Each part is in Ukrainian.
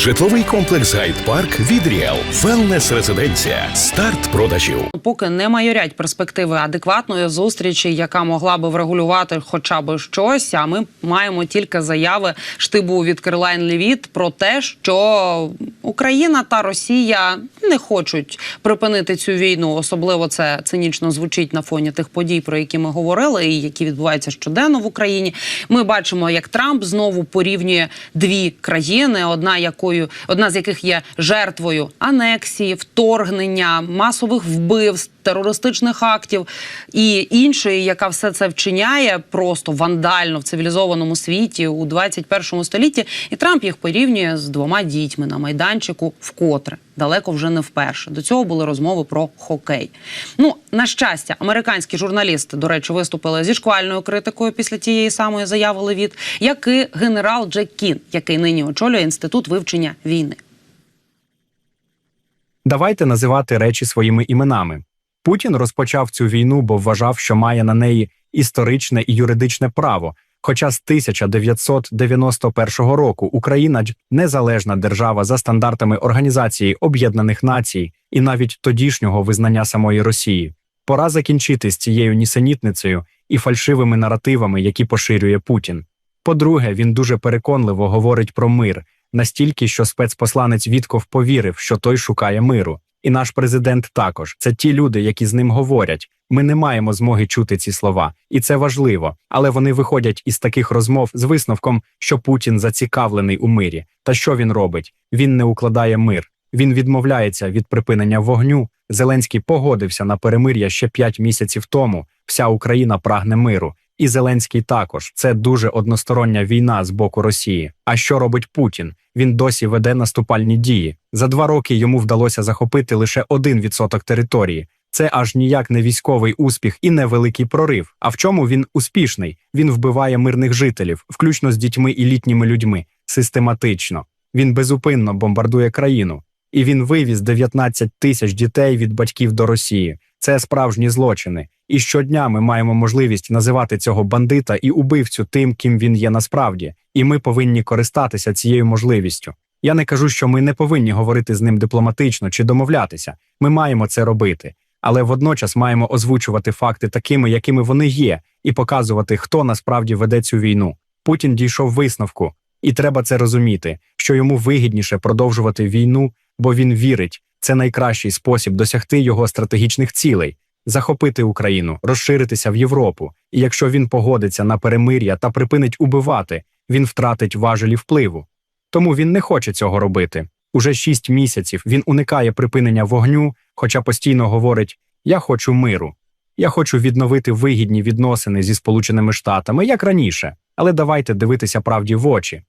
Житловий комплекс Гайд-Парк від Ріел. Велнес резиденція. Старт продажів. Поки не майорять перспективи адекватної зустрічі, яка могла би врегулювати хоча б щось. А ми маємо тільки заяви штибу від Керлайн Левіт про те, що Україна та Росія не хочуть припинити цю війну. Особливо це цинічно звучить на фоні тих подій, про які ми говорили, і які відбуваються щоденно в Україні. Ми бачимо, як Трамп знову порівнює дві країни, одна якою одна з яких є жертвою анексії, вторгнення, масових вбивств, терористичних актів, і іншої, яка все це вчиняє просто вандально в цивілізованому світі у 21 столітті. І Трамп їх порівнює з двома дітьми на майданчику вкотре. Далеко вже не вперше. До цього були розмови про хокей. Ну на щастя, американські журналісти, до речі, виступили зі шквальною критикою після тієї самої заяви Левіт, як і генерал Джек Кін, який нині очолює інститут вивчення війни. Давайте називати речі своїми іменами. Путін розпочав цю війну, бо вважав, що має на неї історичне і юридичне право. Хоча з 1991 року Україна незалежна держава за стандартами Організації Об'єднаних Націй і навіть тодішнього визнання самої Росії. Пора закінчити з цією нісенітницею і фальшивими наративами, які поширює Путін. По-друге, він дуже переконливо говорить про мир, настільки, що спецпосланець Вітков повірив, що той шукає миру. І наш президент також. Це ті люди, які з ним говорять. Ми не маємо змоги чути ці слова, і це важливо. Але вони виходять із таких розмов з висновком, що Путін зацікавлений у мирі. Та що він робить? Він не укладає мир. Він відмовляється від припинення вогню. Зеленський погодився на перемир'я ще п'ять місяців тому. Вся Україна прагне миру. І Зеленський також це дуже одностороння війна з боку Росії. А що робить Путін? Він досі веде наступальні дії. За два роки йому вдалося захопити лише один відсоток території. Це аж ніяк не військовий успіх і не великий прорив. А в чому він успішний? Він вбиває мирних жителів, включно з дітьми і літніми людьми, систематично. Він безупинно бомбардує країну. І він вивіз 19 тисяч дітей від батьків до Росії. Це справжні злочини. І щодня ми маємо можливість називати цього бандита і убивцю тим, ким він є насправді, і ми повинні користатися цією можливістю. Я не кажу, що ми не повинні говорити з ним дипломатично чи домовлятися. Ми маємо це робити, але водночас маємо озвучувати факти такими, якими вони є, і показувати, хто насправді веде цю війну. Путін дійшов висновку, і треба це розуміти, що йому вигідніше продовжувати війну, бо він вірить, це найкращий спосіб досягти його стратегічних цілей захопити Україну, розширитися в Європу. І якщо він погодиться на перемир'я та припинить убивати, він втратить важелі впливу. Тому він не хоче цього робити. Уже шість місяців він уникає припинення вогню, хоча постійно говорить: Я хочу миру. Я хочу відновити вигідні відносини зі Сполученими Штатами, як раніше, але давайте дивитися правді в очі.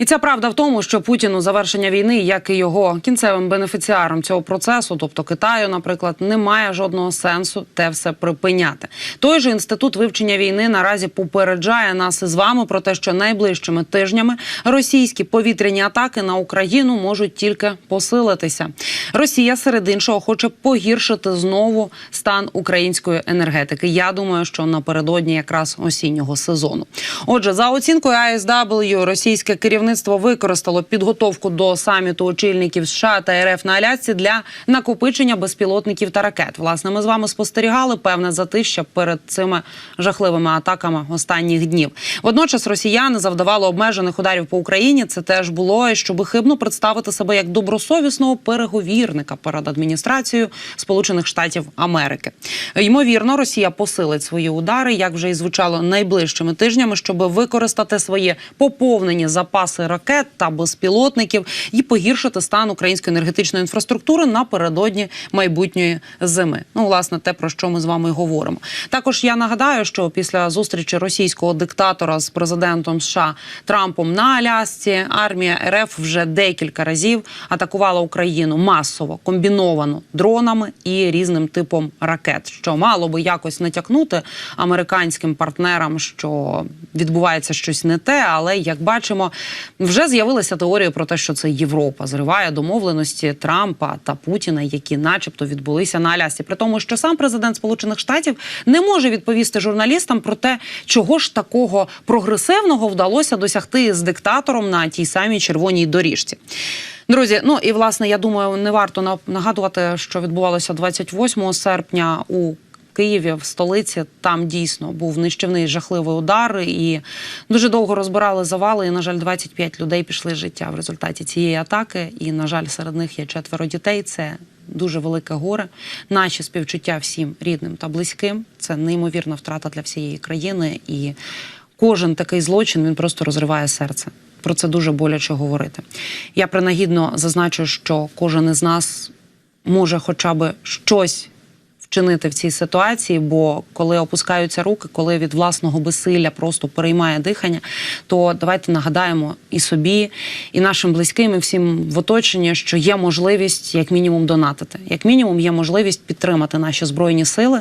І ця правда в тому, що Путіну завершення війни, як і його кінцевим бенефіціаром цього процесу, тобто Китаю, наприклад, немає жодного сенсу те все припиняти. Той же інститут вивчення війни наразі попереджає нас із вами про те, що найближчими тижнями російські повітряні атаки на Україну можуть тільки посилитися. Росія серед іншого хоче погіршити знову стан української енергетики. Я думаю, що напередодні якраз осіннього сезону. Отже, за оцінкою ASW, російське керівництво використало підготовку до саміту очільників США та РФ на Алясці для накопичення безпілотників та ракет. Власне, ми з вами спостерігали певне затища перед цими жахливими атаками останніх днів. Водночас росіяни завдавали обмежених ударів по Україні. Це теж було, щоб хибно представити себе як добросовісного переговірника перед адміністрацією Сполучених Штатів Америки. Ймовірно, Росія посилить свої удари, як вже і звучало найближчими тижнями, щоб використати свої поповнені запаси ракет та безпілотників і погіршити стан української енергетичної інфраструктури напередодні майбутньої зими. Ну, власне, те про що ми з вами говоримо. Також я нагадаю, що після зустрічі російського диктатора з президентом США Трампом на Алясці армія РФ вже декілька разів атакувала Україну масово комбіновано дронами і різним типом ракет, що мало би якось натякнути американським партнерам, що відбувається щось не те, але як бачимо, вже з'явилася теорія про те, що це Європа зриває домовленості Трампа та Путіна, які, начебто, відбулися на Алясці. При тому, що сам президент Сполучених Штатів не може відповісти журналістам про те, чого ж такого прогресивного вдалося досягти з диктатором на тій самій червоній доріжці. Друзі, ну і власне, я думаю, не варто на- нагадувати, що відбувалося 28 серпня у Києві, в столиці. Там дійсно був нищівний жахливий удар, і дуже довго розбирали завали. І, на жаль, 25 людей пішли з життя в результаті цієї атаки. І, на жаль, серед них є четверо дітей. Це дуже велике горе. Наші співчуття всім рідним та близьким. Це неймовірна втрата для всієї країни. І кожен такий злочин він просто розриває серце. Про це дуже боляче говорити. Я принагідно зазначу, що кожен із нас може хоча б щось вчинити в цій ситуації, бо коли опускаються руки, коли від власного безсилля просто переймає дихання, то давайте нагадаємо і собі, і нашим близьким, і всім в оточенні, що є можливість як мінімум донатити. Як мінімум, є можливість підтримати наші збройні сили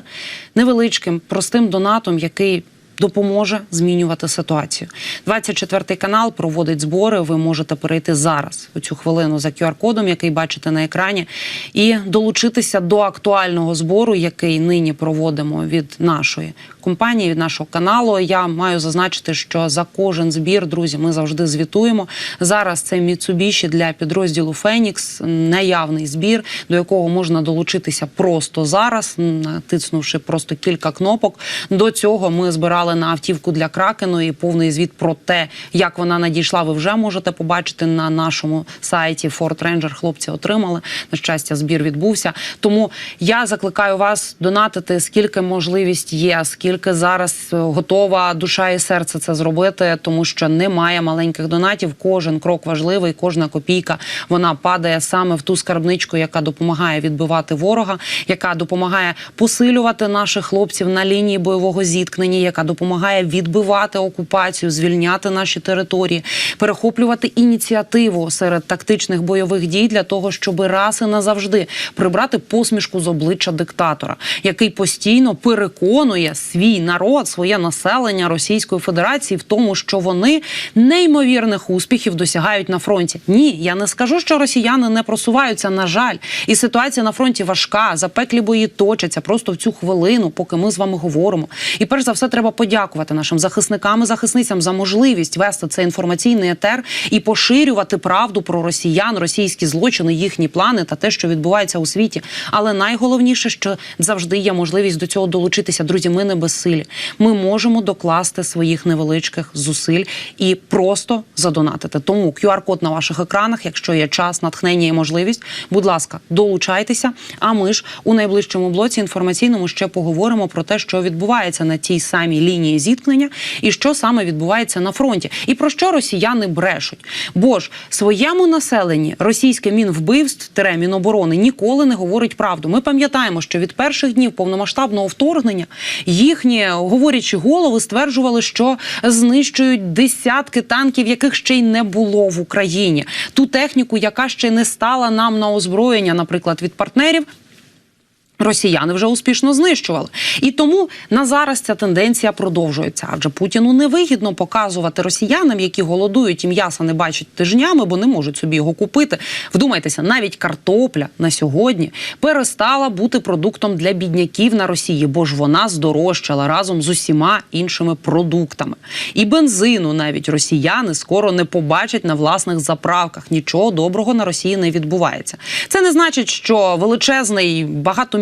невеличким, простим донатом, який допоможе змінювати ситуацію. 24 канал проводить збори. Ви можете перейти зараз у цю хвилину за QR-кодом, який бачите на екрані, і долучитися до актуального збору, який нині проводимо від нашої компанії, від нашого каналу. Я маю зазначити, що за кожен збір, друзі, ми завжди звітуємо. Зараз це Mitsubishi для підрозділу Фенікс, наявний збір, до якого можна долучитися просто зараз, натиснувши просто кілька кнопок. До цього ми збирали на автівку для кракену і повний звіт про те, як вона надійшла. Ви вже можете побачити на нашому сайті Ford Ranger. Хлопці отримали. На щастя, збір відбувся. Тому я закликаю вас донатити, скільки можливість є, скільки зараз е, готова душа і серце це зробити, тому що немає маленьких донатів. Кожен крок важливий, кожна копійка вона падає саме в ту скарбничку, яка допомагає відбивати ворога, яка допомагає посилювати наших хлопців на лінії бойового зіткнення, яка допомагає відбивати окупацію, звільняти наші території, перехоплювати ініціативу серед тактичних бойових дій для того, щоб раз і назавжди прибрати посмішку з обличчя диктатора, який постійно переконує свій народ, своє населення Російської Федерації в тому, що вони неймовірних успіхів досягають на фронті. Ні, я не скажу, що росіяни не просуваються. На жаль, і ситуація на фронті важка. Запеклі бої точаться просто в цю хвилину, поки ми з вами говоримо. І перш за все, треба подякувати нашим захисникам і захисницям за можливість вести цей інформаційний етер і поширювати правду про росіян, російські злочини, їхні плани та те, що відбувається у світі. Але найголовніше, що завжди є можливість до цього долучитися. Друзі, ми не безсилі. Ми можемо докласти своїх невеличких зусиль і просто задонатити. Тому QR-код на ваших екранах, якщо є час, натхнення і можливість, будь ласка, долучайтеся. А ми ж у найближчому блоці інформаційному ще поговоримо про те, що відбувається на тій самій лінії зіткнення, і що саме відбувається на фронті, і про що росіяни брешуть. Бо ж своєму населенні російське мінвбивств тере Міноборони ніколи не говорить правду. Ми пам'ятаємо, що від перших днів повномасштабного вторгнення їхні говорячі голови стверджували, що знищують десятки танків, яких ще й не було в Україні. Ту техніку, яка ще не стала нам на озброєння, наприклад, від партнерів. Росіяни вже успішно знищували, і тому на зараз ця тенденція продовжується. Адже Путіну невигідно показувати росіянам, які голодують і м'яса не бачать тижнями, бо не можуть собі його купити. Вдумайтеся, навіть картопля на сьогодні перестала бути продуктом для бідняків на Росії, бо ж вона здорожчала разом з усіма іншими продуктами. І бензину навіть росіяни скоро не побачать на власних заправках. Нічого доброго на Росії не відбувається. Це не значить, що величезний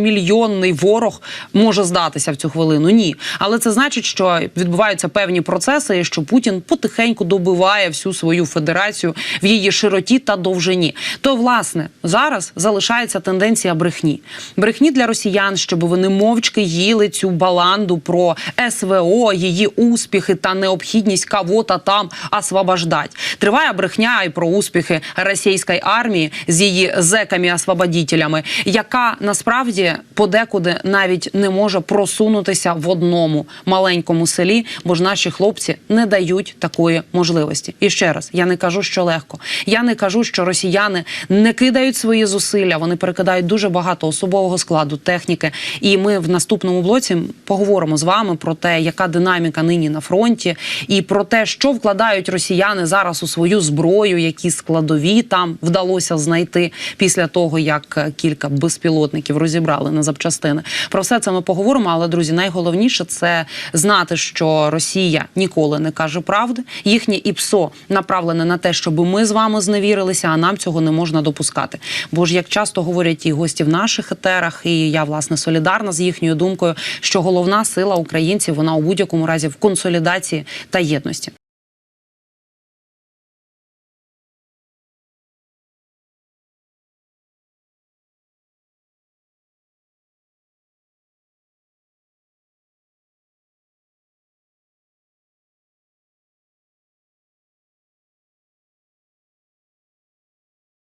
багатомільйонний ворог може здатися в цю хвилину. Ні, але це значить, що відбуваються певні процеси, і що Путін потихеньку добиває всю свою федерацію в її широті та довжині. То власне зараз залишається тенденція брехні. Брехні для росіян, щоб вони мовчки їли цю баланду про СВО, її успіхи та необхідність кого-то там освобождать. Триває брехня і про успіхи російської армії з її зеками освободітелями яка насправді подекуди навіть не може просунутися в одному маленькому селі, бо ж наші хлопці не дають такої можливості. І ще раз, я не кажу, що легко. Я не кажу, що росіяни не кидають свої зусилля. Вони перекидають дуже багато особового складу, техніки. І ми в наступному блоці поговоримо з вами про те, яка динаміка нині на фронті, і про те, що вкладають росіяни зараз у свою зброю, які складові там вдалося знайти після того, як е, кілька безпілотників розібрали на запчастини. Про все це ми поговоримо. Але друзі, найголовніше це знати, що Росія ніколи не каже правди. Їхнє ІПСО направлене на те, щоб ми з вами зневірилися, а нам цього не можна допускати. Бо ж як часто говорять і гості в наших етерах, і я власне солідарна з їхньою думкою, що головна сила українців вона у будь-якому разі в консолідації та єдності.